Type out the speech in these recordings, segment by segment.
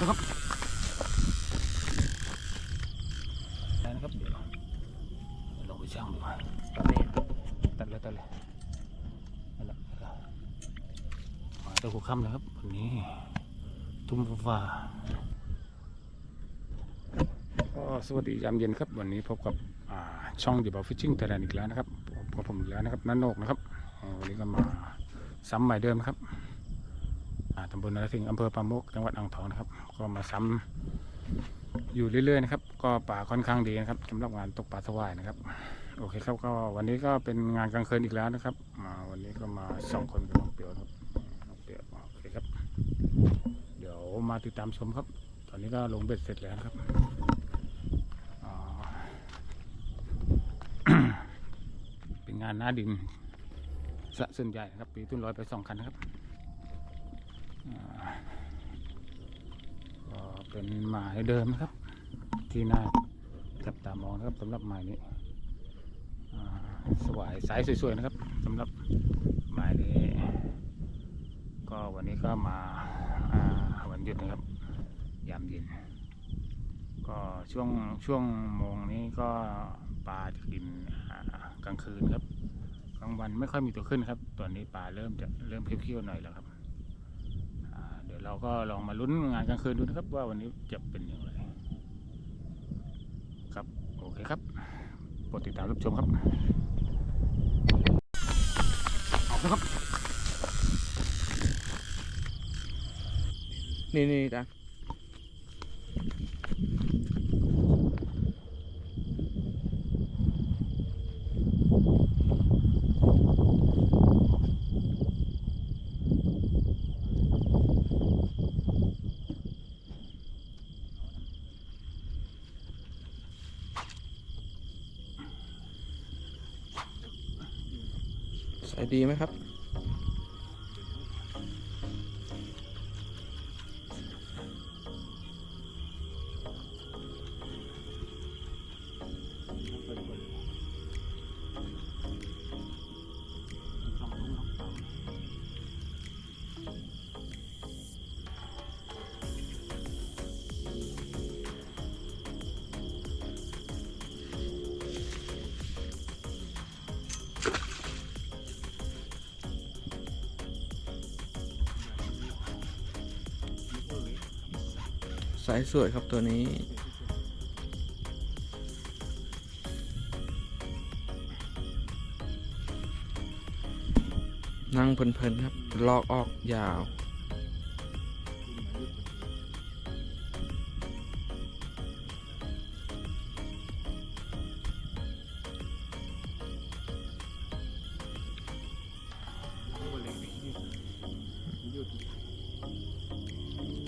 นะครับนะครับเดี๋ยวเราไปช่างดีกว่าตอนนี้ตัดเลยตัดเลยนั่นแหละมาเจ้าคู่ค่ำนะครับวันนี้ทุ่มฟ้าก็สวัสดียามเย็นครับวันนี้พบกับช่อง The b o w Fishing Thailand อีกแล้วนะครับพบผมอีกแล้วนะครับนันโนกนะครับวันนี้ก็มาซ้ำใหม่เดิมครับ ตำบลนรสิงห์อำเภอปามกจังหวัดอ่างทองนะครับ ก็มาซ้ำอยู่เรื่อยๆนะครับ ก็ป่าค่อนข้างดีนะครับสำหรับงานตกปลาสวายนะครับ โอเคครับก็วันนี้ก็เป็นงานกลางคืนอีกแล้วนะครับมาวันนี้ก็มาสองคนกับน้องเปียวครับน้องเปียวโอเคครับ เดี๋ยวมาติดตามชมครับ ตอนนี้ก็ลงเบ็ดเสร็จแล้วครับเป็นงานหน้าดินสะส่วนใหญ่นะครับปีตุ้นร้อยไปสองคันนะครับ ก็เป็นหมายเดิมนะครับ ที่น่าจับตามองนะครับสำหรับหมายนี้สวายสายสวยๆนะครับสำหรับหมายนี้ ก็วันนี้ก็มาอ่าวันหยุดนะครับ ยามเย็น ก็ช่วงช่วงโมงนี้ก็ปลาจะกินกลางคืนครับกลางวันไม่ค่อยมีตัวขึ้นครับ ตอนนี้ปลาเริ่มจะเริ่มเคี้ยวๆหน่อยแล้วครับ ยวเราก็ลองมาลุ้นงานกลางคืนดูนะครับ ว่าวันนี้จะเป็นอย่างไรครับโอเคครับโปรดติดตามรับชมครับออกนะครับ นี่นี่จ้ะ ดีไหมครับายสวยครับตัวนี้ นั่งเพลินๆครับ ลอกออกยาว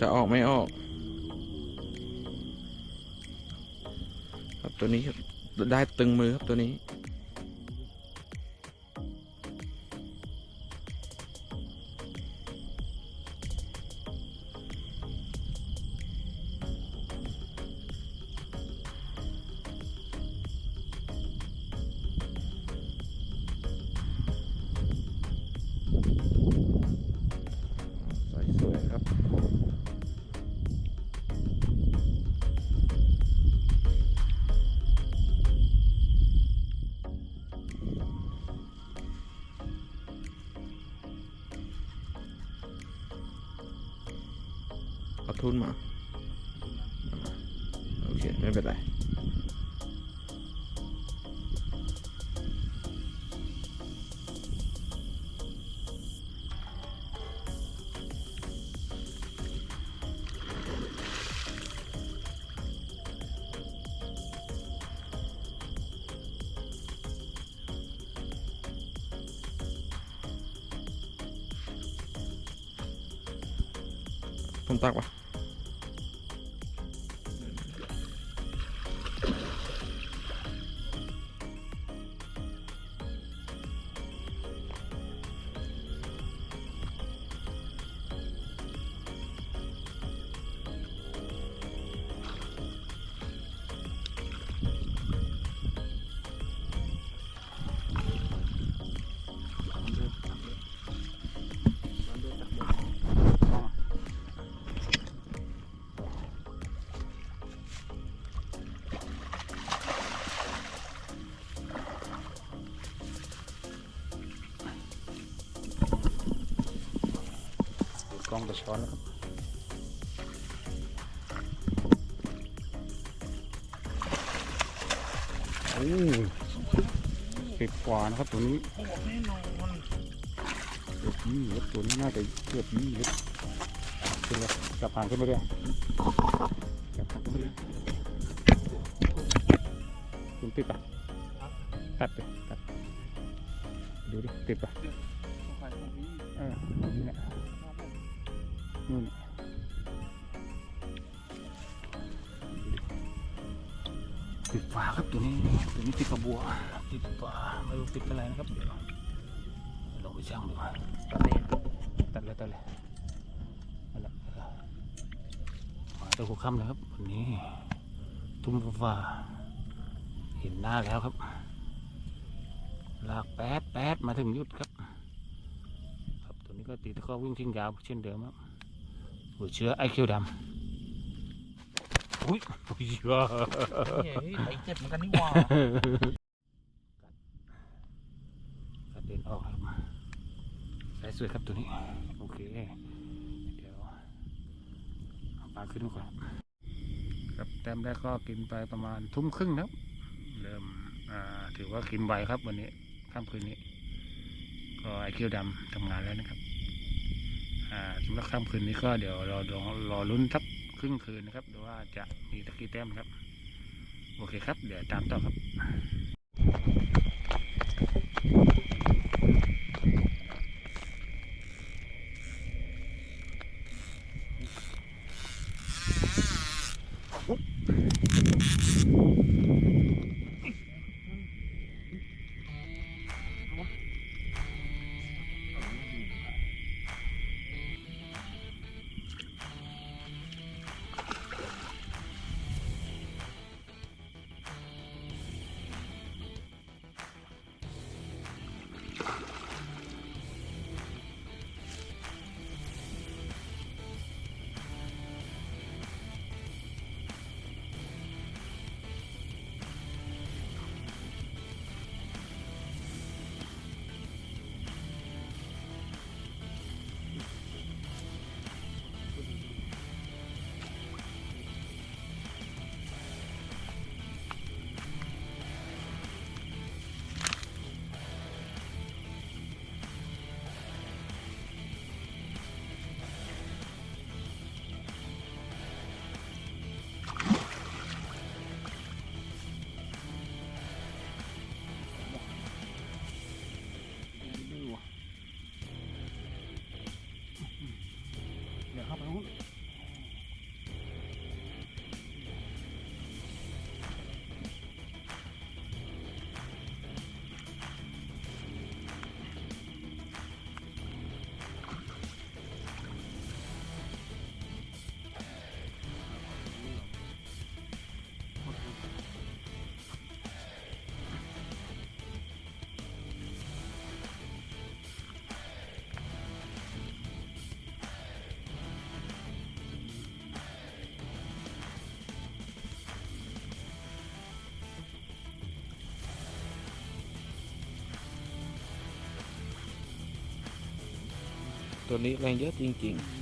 จะออกไม่ออก ตัวนี้ครับได้ตึงมือครับตัวนี้ ทุนมา โอเค ไม่เป็นไรผมตักปะ กองกระชอนแล้วครับโอ้สิบกว่านะครับตัวนี้เกือบยี่สิบตัวนี้น่าจะเกือบยี่สิบขึ้นเลยจับหางขึ้นไปด้วยจับหางขึ้นไปด้วยคุณติดปะตัดไป ตัวหัวค่ำเลยครับวันนี้ ทุ่มฟ้าเห็นหน้าแล้วครับ ลากแป๊ดแป๊ดมาถึงหยุดครับ ครับตัวนี้ก็ตีตะข้อวิ่งทิ้งยาวเช่นเดิมครับหัวเชื้อไอคิวดำอุ้ยอุ้ยว้าเฮ้ยไอ้เจ็บเหมือนกันนี่หว่ากระเด็นออกครับได้สวยครับตัวนี้ โอเคเดี๋ยว เอาขึ้นมาก่อนครับแต้มแรกก็กินไปประมาณทุ่มครึ่งครับ เริ่มถือว่ากินไวครับวันนี้ค่ำคืนนี้ ก็ไอคิวดำทำงานแล้วนะครับสำหรับค่ำคืนนี้ก็เดี๋ยวรอรอรอลุ้นทักครึ่งคืนนะครับดูว่าจะมีตะกี้แต้มครับ โอเคครับ เดี๋ยวตามต่อครับ ああ。 ตัวนี้แรงเยอะจริงต้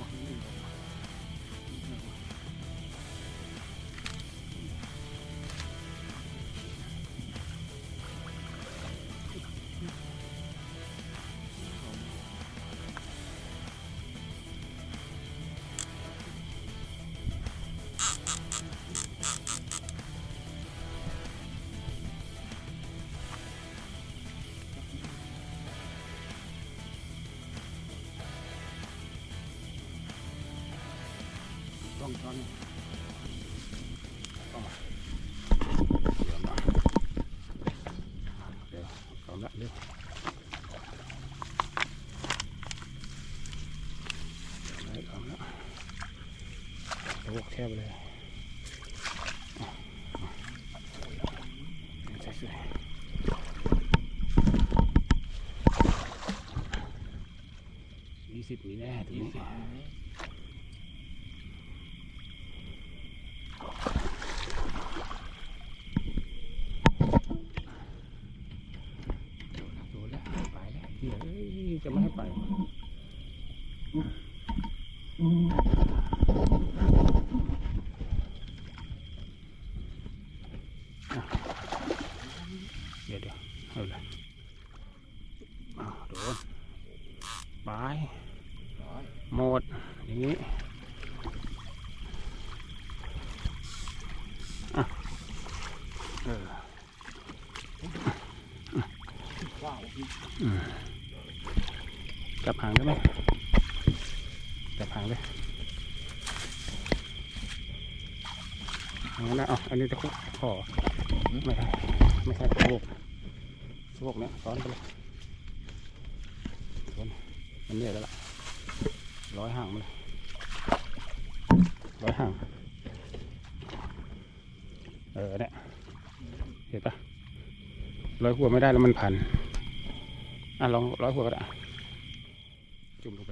องช้อนต้องมาเดี๋ยวมาเดี๋ยวเอาละเร็วเอาละเอาละตะวกแทบเลยยี่สิบมีแน่ถึงนี้ อออาโดนบายหมดอย่างนี้จับหางได้ไหมจับหางเลยเอางนะเอาอันนี้จะคุกคอไม่ใช่ไม่ใช่โบก สะโพกเนี่ยซ้อนไปเลยซ้อนมันเหนื่อยแล้วล่ะร้อยห่างมาเลยร้อยห่าง เออเนี่ยเห็นปะร้อยหัวไม่ได้แล้วมันพันอะลองร้อยหัวก็ได้จุ่มลงไป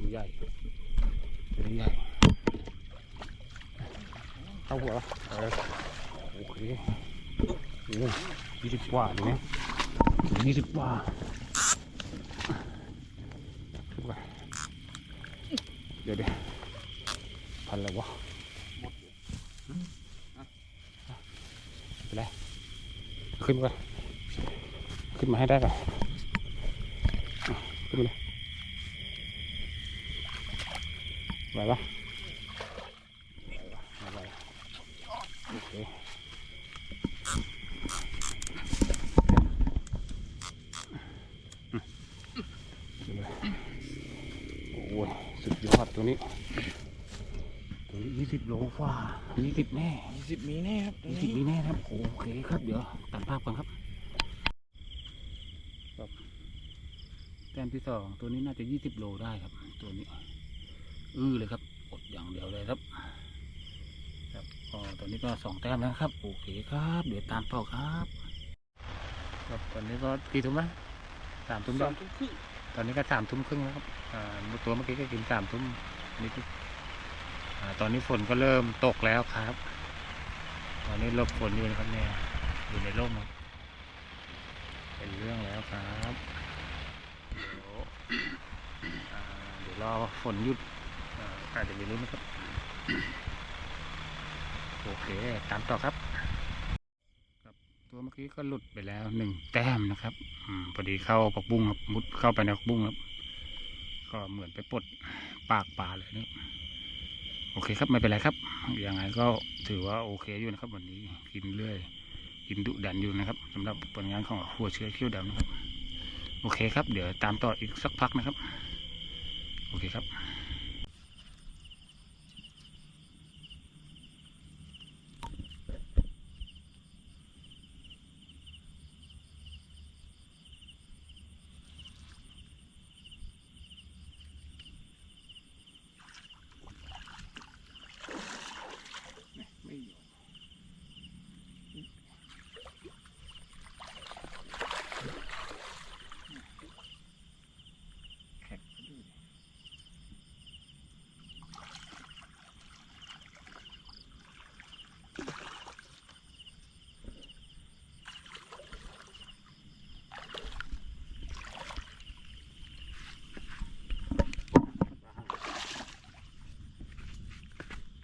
มันใหญ่ตัวนี้ใหญ่เข้าหัวปะเออโอเคยี่สิบกว่าดูเนี่ย ยี่สิบกว่าทุกว่าเดี๋ยวเดี๋ยวพันแล้ววะหมดไปเลยขึ้นมาขึ้นมาให้ได้ก่อนขึ้นมาเลยไหวปะไม่ไหวโอเคอืมขึ้นมาเลยโอ้ย สุดยอดตัวนี้ตัวนี้ยี่สิบโลกว่ายี่สิบแน่ยี่สิบมีแน่ครับยี่สิบนี้แน่ครับโอเคครับเดี๋ยวตัดภาพก่อนครับแต้มที่สองตัวนี้น่าจะยี่สิบโลได้ครับ ตัวนี้ อื้อเลยครับอดอย่างเดียวเลยครับครับก็ตอนนี้ก็สองแต้มแล้วครับ โอเคครับ เดี๋ยวตามต่อครับ ครับตอนนี้ก็กี่ทุ่มไหมสามทุ่มสาแล้วมทุ่มครึ่ง ตอนนี้ก็สามทุ่มครึ่งแล้วครับตัวเมื่อกี้ก็กินสามทุ่มนิดๆอ่ตอนนี้ฝนก็เริ่มตกแล้วครับ ตอนนี้ลบฝนอยู่นะครับเนี่ยอยู่ในร่มครับเป็นเรื่องแล้วครับเดี๋ยวรอฝนหยุดอาจจะมีลุ้นนะครับ โอเค ตามต่อครับ ตัวเมื่อกี้ก็หลุดไปแล้วหนึ่งแต้มนะครับอมพอดีเข้าปักบุ้งครับมุดเข้าไปในปักบุ้งครับ ก็เหมือนไปปลดปากปลาเลยนะโอเคครับไม่เป็นไรครับยังไงก็ถือว่าโอเคอยู่นะครับ วันนี้กินเรื่อย กินดุดันอยู่นะครับสำหรับผลงานของหัวเชื้อเขี้ยวดำนะครับ โอเคครับ เดี๋ยวตามต่ออีกสักพักนะครับ โอเคครับ ไม่ยอมแข็งซะด้วย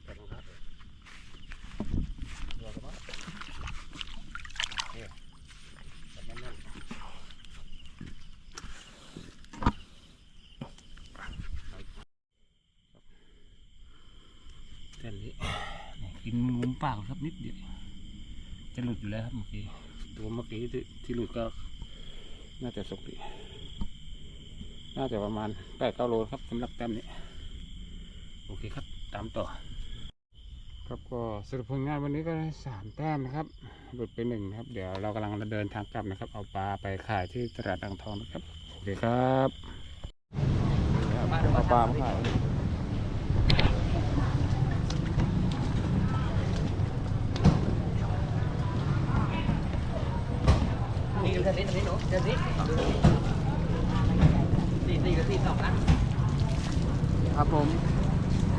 แต่รองเท้า เดี๋ยวก่อนนะ แบบนั้นๆเส้นนี้ กินมุมปากครับนิดเดียวจะหลุดอยู่แล้วครับเมื่อกี้ตัวเมื่อกี้ที่ที่หลุดก็ น่าจะสุกดีน่าจะประมาณแปดเก้าโลครับสำหรับแต้มนี้โอเคครับ ตามต่อ ครับก็สรุปผลงานวันนี้ก็ได้สามแต้มนะครับหลุดไปหนึ่งนะครับ เดี๋ยวเรากำลังเดินทางกลับนะครับ เอาปลาไปขายที่ตลาดอ่างทองนะครับ โอเคครับเอาปลามาขาย นี่ดูเทนนิสนี่หนูเทนนิสสี่สี่กับสี่สองนะครับผม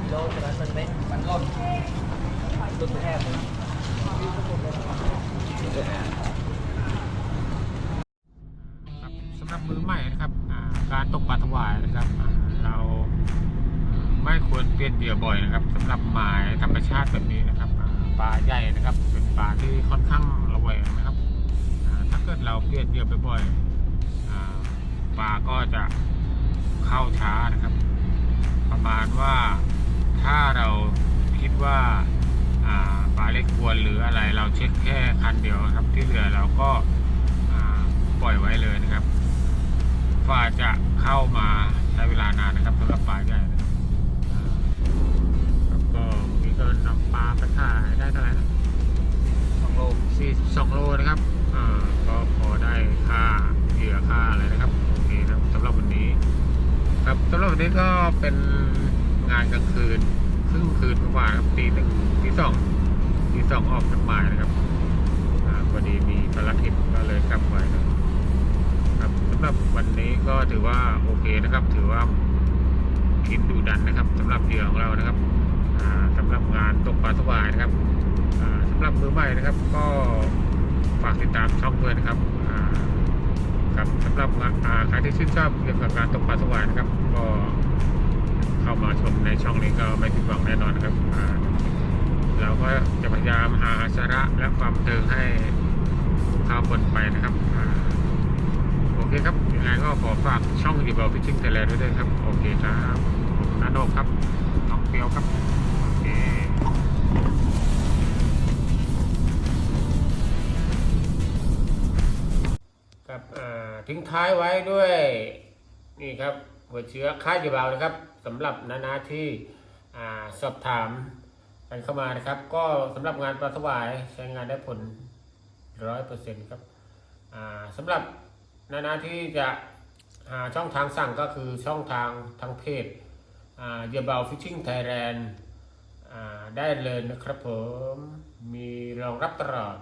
โลตอนนั้นมันไม่มันรอดตุนแทบสำหรับมือใหม่นะครับการตกปลาถวายนะครับเราไม่ควรเปลี่ยนเหยื่อบ่อยนะครับสำหรับหมายธรรมชาติแบบนี้นะครับปลาใหญ่นะครับ เป็นปลาที่ค่อนข้างระแวงนะครับ กิดเราเปลี่ยนเหยื่อบ่อยๆปลาก็จะเข้าช้านะครับ ประมาณว่าถ้าเราคิดว่าปลาเล็กควรหรืออะไร เราเช็คแค่คันเดียวครับ ที่เหลือเราก็ปล่อยไว้เลยนะครับฝ่าจะเข้ามาชช้เวลานานนะครับสำหรับปลาใหญ่ นี้ก็เป็นงานกลางคืนครึ่งคืนกว่าครับตีหนึ่งตีสองตีสองออกจากหมายนะครับพอดีมีภารกิจก็เลยกลับไปนะครับสำหรับวันนี้ก็ถือว่าโอเคนะครับ ถือว่ากินดูดันนะครับสำหรับเหยื่อของเรานะครับอ่าสำหรับงานตกปลาสวายนะครับอ่าสำหรับมือใหม่นะครับ ก็ฝากติดตามช่องด้วยนะครับ ครับสำหรับใครที่ชื่นชอบเกี่ยวกับการตกปลาสวายนะครับ ก็เข้ามาชมในช่องนี้ก็ไม่ผิดหวังแน่นอนนะครับเราก็จะพยายามหาสาระและความบันเทิงให้ข้าวคนไปนะครับโอเคครับยังไงก็ขอฝากช่องดีบลฟิชชิ่งไทยแลนด์ด้วยครับ โอเคครับผมนาโนครับน้องเปียวครับ ทิ้งท้ายไว้ด้วยนี่ครับหัวเชื้อค่าจีบานะครับสำหรับนานาที่สอบถามกันเข้ามานะครับ ก็สำหรับงานปลาสวายใช้งานได้ผลร้อยเปอร์เซ็นต์ครับอ่าสำหรับนานาที่จะหาช่องทางสั่งก็คือช่องทางทางเพจเยบาฟิชชิ่งไทยแลนด์ได้เลยนะครับผม มีรองรับตลอด